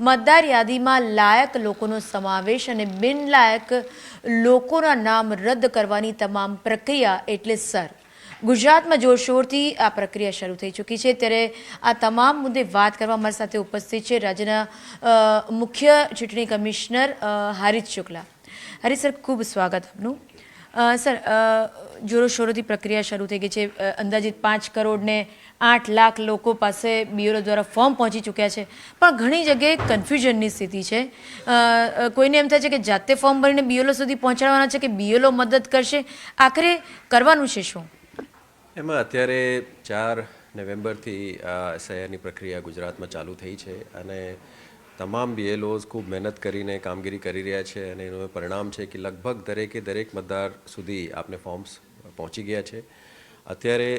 મતદાર યાદીમાં લાયક લોકોનો સમાવેશ અને બિનલાયક લોકોના નામ રદ કરવાની તમામ પ્રક્રિયા એટલે સર. ગુજરાતમાં જોરશોરથી આ પ્રક્રિયા શરૂ થઈ ચૂકી છે. ત્યારે આ તમામ મુદ્દે વાત કરવા મારી સાથે ઉપસ્થિત છે રાજ્યના મુખ્ય ચૂંટણી કમિશનર હારિત શુક્લા. હરી સર, ખૂબ સ્વાગત આપનું. સર જોરોશોરોથી પ્રક્રિયા શરૂ થઈ ગઈ છે. અંદાજિત પાંચ કરોડને આઠ લાખ લોકો પાસે બીઓરો દ્વારા ફોર્મ પહોંચી ચૂક્યા છે. પણ ઘણી જગ્યાએ કન્ફ્યુઝનની સ્થિતિ છે. કોઈને એમ થાય છે કે જાતે ફોર્મ ભરીને બીઓલો સુધી પહોંચાડવાના છે કે બીઓલો મદદ કરશે? આખરે કરવાનું છે શું? એમાં અત્યારે ચાર નવેમ્બરથી આ એસઆઈઆરની પ્રક્રિયા ગુજરાતમાં ચાલુ થઈ છે અને તમામ બીએલઓઝ ખૂબ મહેનત કરીને કામગીરી કરી રહ્યા છે અને એનું પરિણામ છે કે લગભગ દરેકે દરેક મતદાર સુધી આપને ફોર્મ્સ પહોંચી ગયા છે. અત્યારે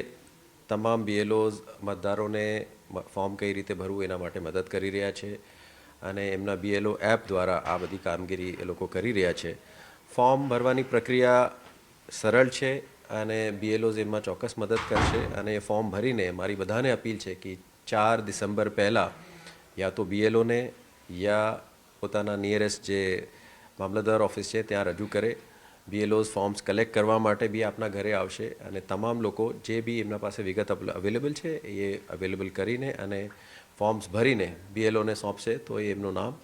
તમામ બીએલઓઝ મતદારોને ફોર્મ કઈ રીતે ભરવું એના માટે મદદ કરી રહ્યા છે અને એમના બીએલઓ એપ દ્વારા આ બધી કામગીરી એ લોકો કરી રહ્યા છે. ફોર્મ ભરવાની પ્રક્રિયા સરળ છે અને બીએલઓઝ એમાં ચોક્કસ મદદ કરશે અને એ ફોર્મ ભરીને મારી બધાને અપીલ છે કે ચાર ડિસેમ્બર પહેલાં યા તો બીએલઓને યા પોતાના નિયરેસ્ટ જે મામલતદાર ઓફિસ છે, ત્યાં રજૂ કરે. બીએલઓઝ ફોર્મ્સ કલેક્ટ કરવા માટે બી આપના ઘરે આવશે અને તમામ લોકો જે બી એમના પાસે વિગત અવેલેબલ છે, એ અવેલેબલ કરીને અને ફોર્મ્સ ભરીને બીએલઓને સોંપશે, તો એ એમનું નામ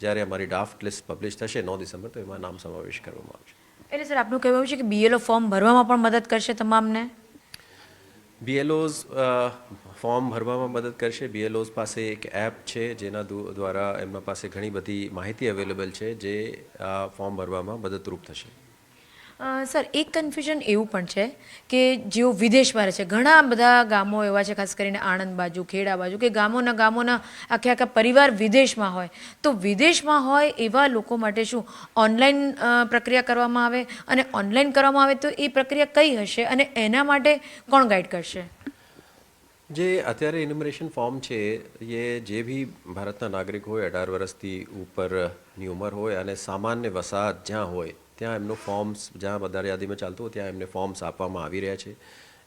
જ્યારે અમારી ડ્રાફ્ટ લિસ્ટ પબ્લિશ થશે નવ ડિસેમ્બર, તો એમાં નામ સમાવેશ કરવામાં આવશે. એટલે સર, આપનું કહેવું છે કે બીએલઓ ફોર્મ ભરવામાં પણ મદદ કરશે તમામને? બીએલઓઝ ફોર્મ ભરવામાં મદદ કરશે. બીએલઓઝ પાસે એક એપ છે, જેના દ્વારા એમના પાસે ઘણી બધી માહિતી અવેલેબલ છે, જે આ ફોર્મ ભરવામાં મદદરૂપ થશે. સર, એક કન્ફ્યુઝન એવું પણ છે કે જેઓ વિદેશમાં રહે છે. ઘણા બધા ગામો એવા છે, ખાસ કરીને આણંદ બાજુ, ખેડા બાજુ, કે ગામોના ગામોના આખે આખા પરિવાર વિદેશમાં હોય. તો વિદેશમાં હોય એવા લોકો માટે શું? ઓનલાઈન પ્રક્રિયા કરવામાં આવે? અને ઓનલાઈન કરવામાં આવે તો એ પ્રક્રિયા કઈ હશે અને એના માટે કોણ ગાઈડ કરશે? જે અત્યારે ઇન્યુમરેશન ફોર્મ છે, એ જે બી ભારતના નાગરિક હોય, અઢાર વર્ષથી ઉપરની ઉંમર હોય અને સામાન્ય વસાહત જ્યાં હોય ત્યાં એમનું ફોર્મ્સ, જ્યાં વધારે યાદીમાં ચાલતું હોય, ત્યાં એમને ફોર્મ્સ આપવામાં આવી રહ્યા છે.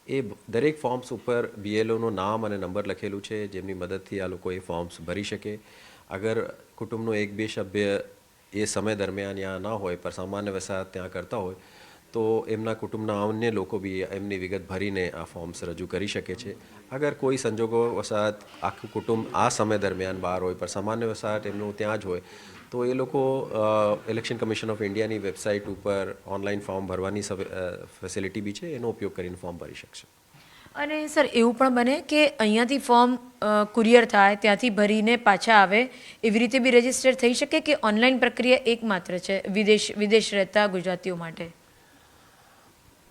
એ દરેક ફોર્મ્સ ઉપર બીએલઓનું નામ અને નંબર લખેલું છે, જેમની મદદથી આ લોકો એ ફોર્મ્સ ભરી શકે. અગર કુટુંબનો એક બે સભ્ય એ સમય દરમિયાન ત્યાં ના હોય પણ સામાન્ય વસાહત ત્યાં કરતા હોય તો એમના કુટુંબના અન્ય લોકો બી એમની વિગત ભરીને આ ફોર્મ્સ રજૂ કરી શકે છે. અગર કોઈ સંજોગો વસાત આખું કુટુંબ આ સમય દરમિયાન બહાર હોય, પણ સામાન્ય વસાત એમનું ત્યાં જ હોય, તો એ લોકો ઇલેક્શન કમિશન ઓફ ઇન્ડિયાની વેબસાઇટ ઉપર ઓનલાઈન ફોર્મ ભરવાની ફેસિલિટી બી છે, એનો ઉપયોગ કરીને ફોર્મ ભરી શકશે. અને સર, એવું પણ બને કે અહીંયાથી ફોર્મ કુરિયર થાય, ત્યાંથી ભરીને પાછા આવે, એવી રીતે બી રજિસ્ટર થઈ શકે કે ઓનલાઈન પ્રક્રિયા એકમાત્ર છે, વિદેશ વિદેશ રહેતા ગુજરાતીઓ માટે?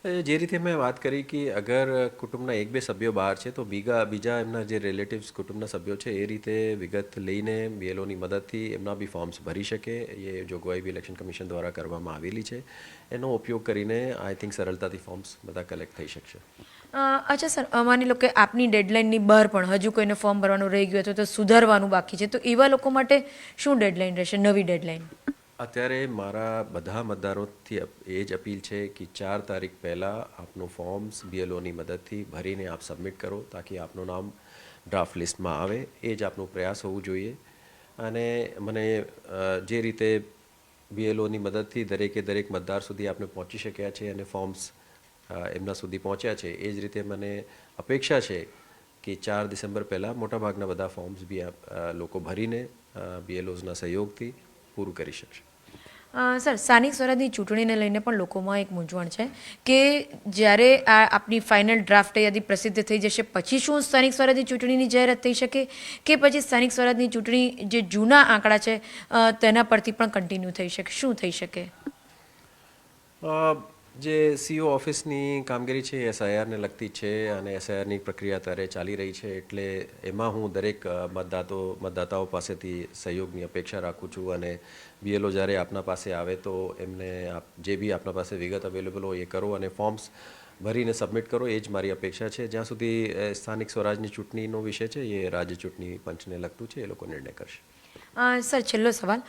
જે રીતે મેં વાત કરી કે અગર કુટુંબના એક બે સભ્યો બહાર છે, તો બીગા, બીજા એમના જે રિલેટિવ્સ કુટુંબના સભ્યો છે, એ રીતે વિગત લઈને બીએલઓની મદદથી એમના બી ફોર્મ્સ ભરી શકે. એ જોગવાઈ બી ઇલેક્શન કમિશન દ્વારા કરવામાં આવેલી છે, એનો ઉપયોગ કરીને આઈ થિંક સરળતાથી ફોર્મ્સ બધા કલેક્ટ થઈ શકશે. અચ્છા સર માની લો કે આપની ડેડલાઇનની બહાર પણ હજુ કોઈને ફોર્મ ભરવાનું રહી ગયું અથવા તો સુધારવાનું બાકી છે, તો એવા લોકો માટે શું ડેડલાઇન રહેશે, નવી ડેડલાઇન અત્યારે મારા બધા મતદારોથી એ જ અપીલ છે કે ચાર તારીખ પહેલાં આપનું ફોર્મ્સ બીએલઓની મદદથી ભરીને આપ સબમિટ કરો તાકી આપનું નામ ડ્રાફ્ટ લિસ્ટમાં આવે. એ જ આપનો પ્રયાસ હોવું જોઈએ. અને મને જે રીતે બીએલઓની મદદથી દરેકે દરેક મતદાર સુધી આપણે પહોંચી શક્યા છે અને ફોર્મ્સ એમના સુધી પહોંચ્યા છે, એ જ રીતે મને અપેક્ષા છે કે ચાર ડિસેમ્બર પહેલાં મોટાભાગના બધા ફોર્મ્સ બી લોકો ભરીને બીએલઓઝના સહયોગથી પૂરું કરી શકશે. સર સ્થાનિક સ્વરાજની ચૂંટણીને લઈને પણ લોકોમાં એક મૂંઝવણ છે કે જ્યારે આ આપની ફાઇનલ ડ્રાફ્ટ યાદી પ્રસિદ્ધ થઈ જશે પછી શું સ્થાનિક સ્વરાજની ચૂંટણીની જાહેરાત થઈ શકે કે પછી સ્થાનિક સ્વરાજની ચૂંટણી જે જૂના આંકડા છે તેના પરથી પણ કન્ટિન્યુ થઈ શકે? શું થઈ શકે? અ, જે સીઓ ઓફિસની કામગીરી છે એસઆઈઆરને લગતી છે અને એસઆઈઆરની પ્રક્રિયા અત્યારે ચાલી રહી છે, એટલે એમાં હું દરેક મતદાતો, મતદાતાઓ પાસેથી સહયોગની અપેક્ષા રાખું છું અને બીએલઓ જ્યારે આપના પાસે આવે તો એમને આપ, જે બી આપના પાસે વિગત અવેલેબલ હોય એ કરો અને ફોર્મ્સ ભરીને સબમિટ કરો, એ જ મારી અપેક્ષા છે. જ્યાં સુધી સ્થાનિક સ્વરાજની ચૂંટણીનો વિષય છે, એ રાજ્ય ચૂંટણી પંચને લગતું છે, એ લોકો નિર્ણય કરશે. સર, છેલ્લો સવાલ.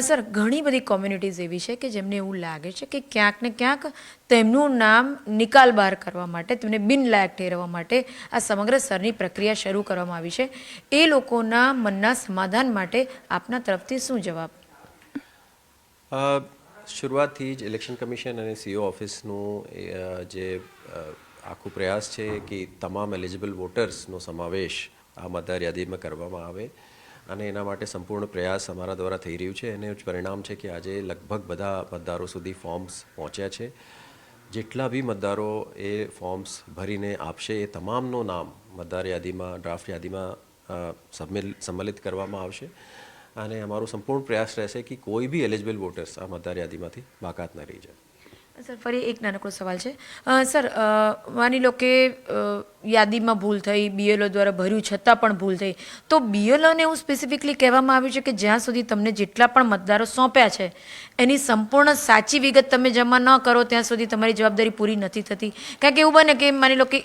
સર, ઘણી બધી કોમ્યુનિટીઝ એવી છે કે જેમને એવું લાગે છે કે ક્યાંક ને ક્યાંક તેમનું નામ નિકાલ બહાર કરવા માટે, તેમને બિનલાયક ઠેરવવા માટે આ સમગ્ર સરની પ્રક્રિયા શરૂ કરવામાં આવી છે. એ લોકોના મનના સમાધાન માટે આપના તરફથી શું જવાબ? શરૂઆતથી જ ઇલેક્શન કમિશન અને સીઓ ઓફિસનું જે આખું પ્રયાસ છે કે તમામ એલિજિબલ વોટર્સનો સમાવેશ આ મતદાર યાદીમાં કરવામાં આવે. અને એના માટે સંપૂર્ણ પ્રયાસ અમારા દ્વારા થઈ રહ્યું છે. અને પરિણામ છે કે આજે લગભગ બધા મતદારો સુધી ફોર્મ્સ પહોંચ્યા છે. જેટલા બી મતદારો એ ફોર્મ્સ ભરીને આપશે, એ તમામનું નામ મતદાર યાદીમાં, ડ્રાફ્ટ યાદીમાં સંમેલિત કરવામાં આવશે. અને અમારો સંપૂર્ણ પ્રયાસ રહેશે કે કોઈ બી એલિજિબલ વોટર્સ આ મતદાર યાદીમાંથી બાકાત ન રહી જાય. સર, ફરી એક નાનકડો સવાલ છે. સર માની લો કે યાદીમાં ભૂલ થઈ બીએલઓ દ્વારા ભર્યું છતાં પણ ભૂલ થઈ, તો બીએલઓને એવું સ્પેસિફિકલી કહેવામાં આવ્યું છે કે જ્યાં સુધી તમને જેટલા પણ મતદારો સોંપ્યા છે, એની સંપૂર્ણ સાચી વિગત તમે જમા ન કરો, ત્યાં સુધી તમારી જવાબદારી પૂરી નથી થતી. કારણ કે એવું બને કે માની લો કે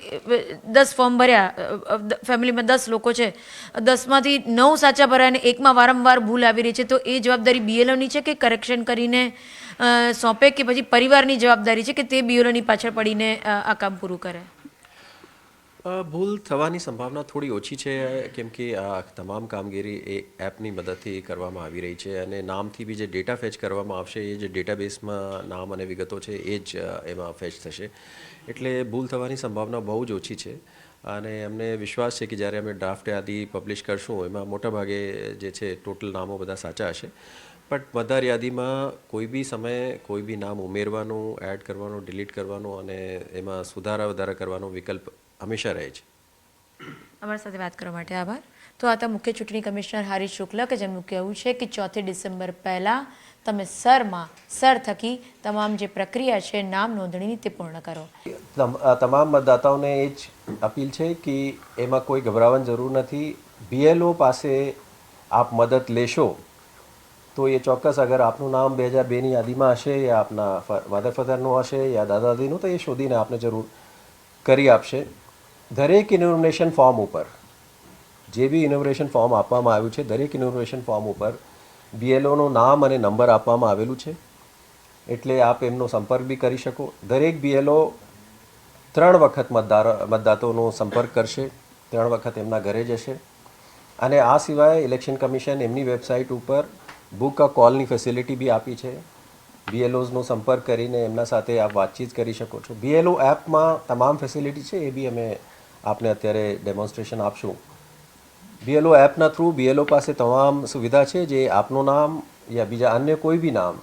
દસ ફોર્મ ભર્યા ફેમિલીમાં દસ લોકો છે, દસમાંથી નવ સાચા ભર્યા અને એકમાં વારંવાર ભૂલ આવી રહી છે, તો એ જવાબદારી બીએલઓની છે કે કરેક્શન કરીને સોંપે કે પછી પરિવારની જવાબદારી છે કે તે બીએલઓની પાછળ પડીને આ કામ પૂરું કરે? ભૂલ થવાની સંભાવના થોડી ઓછી છે, કેમ કે આ તમામ કામગીરી એ એપની મદદથી કરવામાં આવી રહી છે અને નામથી બી જે ડેટા ફેચ કરવામાં આવશે, એ જે ડેટાબેઝમાં નામ અને વિગતો છે, એ જ એમાં ફેચ થશે. એટલે ભૂલ થવાની સંભાવના બહુ જ ઓછી છે અને અમને વિશ્વાસ છે કે જ્યારે અમે ડ્રાફ્ટ યાદી પબ્લિશ કરશું, એમાં મોટાભાગે જે છે ટોટલ નામો બધા સાચા હશે. બટ મતદાર યાદીમાં કોઈ બી સમયે કોઈ બી નામ ઉમેરવાનું એડ કરવાનું ડિલીટ કરવાનું અને એમાં સુધારા વધારા કરવાનો વિકલ્પ હંમેશા રહે છે. અમારી સાથે વાત કરવા માટે આભાર. તો આ હતા મુખ્ય ચૂંટણી કમિશનર હરીશ શુક્લા કે જેમનું કહેવું છે કે ચોથી ડિસેમ્બર પહેલાં તમે સરમાં સર થકી તમામ જે પ્રક્રિયા છે નામ નોંધણીની તે પૂર્ણ કરો. તમામ મતદાતાઓને એ જ અપીલ છે કે એમાં કોઈ ગભરાવાની જરૂર નથી. બીએલઓ પાસે આપ મદદ લેશો. તો એ ચોક્કસ અગર આપનું નામ બે હજાર બેની યાદીમાં હશે યા આપના મધર ફાધરનું હશે યા દાદા દાદીનું તો એ શોધીને આપને જરૂર કરી આપશે. દરેક ઇન્ફોર્મેશન ફોર્મ ઉપર, જે બી ઇનોવેશન ફોર્મ આપવામાં આવ્યું છે, દરેક ઇનોવેશન ફોર્મ ઉપર બીએલઓનું નામ અને નંબર આપવામાં આવેલું છે. એટલે આપ એમનો સંપર્ક બી કરી શકો. દરેક બીએલઓ ત્રણ વખત મતદાર, મતદાતોનો સંપર્ક કરશે. ત્રણ વખત એમના ઘરે જશે. અને આ સિવાય ઇલેક્શન કમિશન એમની વેબસાઇટ ઉપર બુક અ કોલની ફેસિલિટી બી આપી છે. બીએલઓઝનો સંપર્ક કરીને એમના સાથે આપ વાતચીત કરી શકો છો. બીએલઓ એપમાં તમામ ફેસિલિટી છે એ બી અમે આપને અત્યારે ડેમોન્સ્ટ્રેશન આપશું. બીએલઓ એપના થ્રુ બીએલઓ પાસે તમામ સુવિધા છે જે આપનું નામ યા બીજા અન્ય કોઈ બી નામ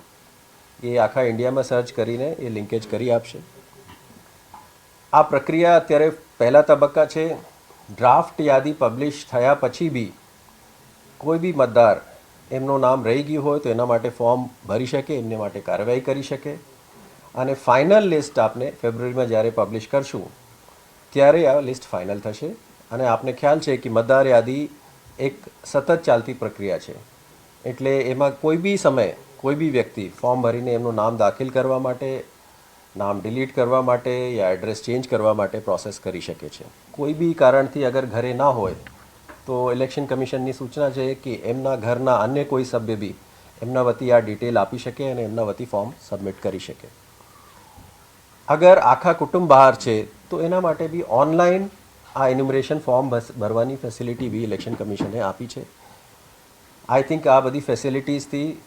એ આખા ઇન્ડિયામાં સર્ચ કરીને એ લિંકેજ કરી આપશે. આ પ્રક્રિયા અત્યારે પહેલા તબક્કા છે. ડ્રાફ્ટ યાદી પબ્લિશ થયા પછી બી કોઈ બી મતદાર એમનું નામ રહી ગયું હોય તો એના માટે ફોર્મ ભરી શકે, એમને માટે કાર્યવાહી કરી શકે. અને ફાઇનલ લિસ્ટ આપને ફેબ્રુઆરીમાં જ્યારે પબ્લિશ કરશું, ત્યારે આ લિસ્ટ ફાઇનલ થશે. અને આપને ખ્યાલ છે કે મતદાર યાદી એક સતત ચાલતી પ્રક્રિયા છે. એટલે એમાં કોઈ બી સમયે કોઈ બી વ્યક્તિ ફોર્મ ભરીને એમનું નામ દાખલ કરવા માટે, નામ ડિલીટ કરવા માટે યા એડ્રેસ ચેન્જ કરવા માટે પ્રોસેસ કરી શકે છે. કોઈ બી કારણથી અગર ઘરે ના હોય તો ઇલેક્શન કમિશનની સૂચના છે કે એમના ઘરના અન્ય કોઈ સભ્ય બી એમના વતી આ ડિટેલ આપી શકે અને એમના વતી ફોર્મ સબમિટ કરી શકે. અગર આખા કુટુંબ બહાર છે, તો એના માટે બી ઓનલાઈન આ એન્યુમરેશન ફોર્મ ભરવાની ફેસિલિટી બી ઇલેક્શન કમિશને આપી છે. આઈ થિંક આ બધી ફેસિલિટીઝથી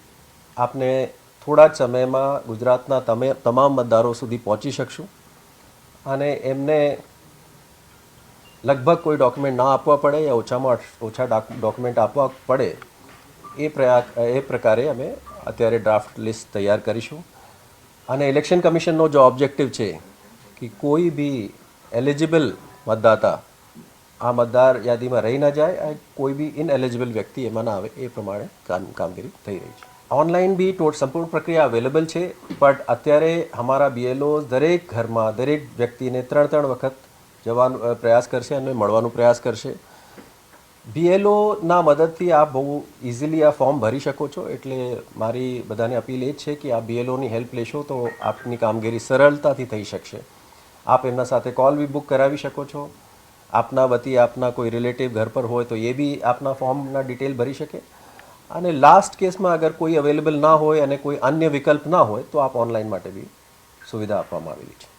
આપને થોડા જ સમયમાં ગુજરાતના તમે, તમામ મતદારો સુધી પહોંચી શકશું. અને એમને લગભગ કોઈ ડોક્યુમેન્ટ ના આપવા પડે યા ઓછામાં ઓછા ડોક્યુમેન્ટ આપવા પડે, એ પ્રયા, એ પ્રકારે અમે અત્યારે ડ્રાફ્ટ લિસ્ટ તૈયાર કરીશું. અને ઇલેક્શન કમિશનનો જો ઓબ્જેક્ટિવ છે કે કોઈ બી એલિજિબલ મતદાતા આ મતદાર યાદીમાં રહી ન જાય કોઈ બી ઇનએલિજિબલ વ્યક્તિ એમાં ના આવે, એ પ્રમાણે કામ, કામગીરી થઈ રહી છે. ઓનલાઈન બી ટોટ સંપૂર્ણ પ્રક્રિયા અવેલેબલ છે બટ અત્યારે અમારા બીએલઓ દરેક ઘરમાં દરેક વ્યક્તિને ત્રણ ત્રણ વખત જવાનો પ્રયાસ કરશે અને મળવાનો પ્રયાસ કરશે. બીએલઓના મદદથી આપ બહુ ઇઝીલી આ ફોર્મ ભરી શકો છો. એટલે મારી બધાને અપીલ એ જ છે કે આ બીએલઓની હેલ્પ લેશો તો આપની કામગીરી સરળતાથી થઈ શકશે. આપ એમના સાથે કોલ બી બુક કરાવી શકો છો. આપના વતી આપના કોઈ રિલેટિવ ઘર પર હોય તો એ બી આપના ફોર્મના ડિટેલ ભરી શકે. અને લાસ્ટ કેસમાં અગર કોઈ અવેલેબલ ના હોય અને કોઈ અન્ય વિકલ્પ ના હોય તો આપ ઓનલાઈન માટે બી સુવિધા આપવામાં આવેલી છે.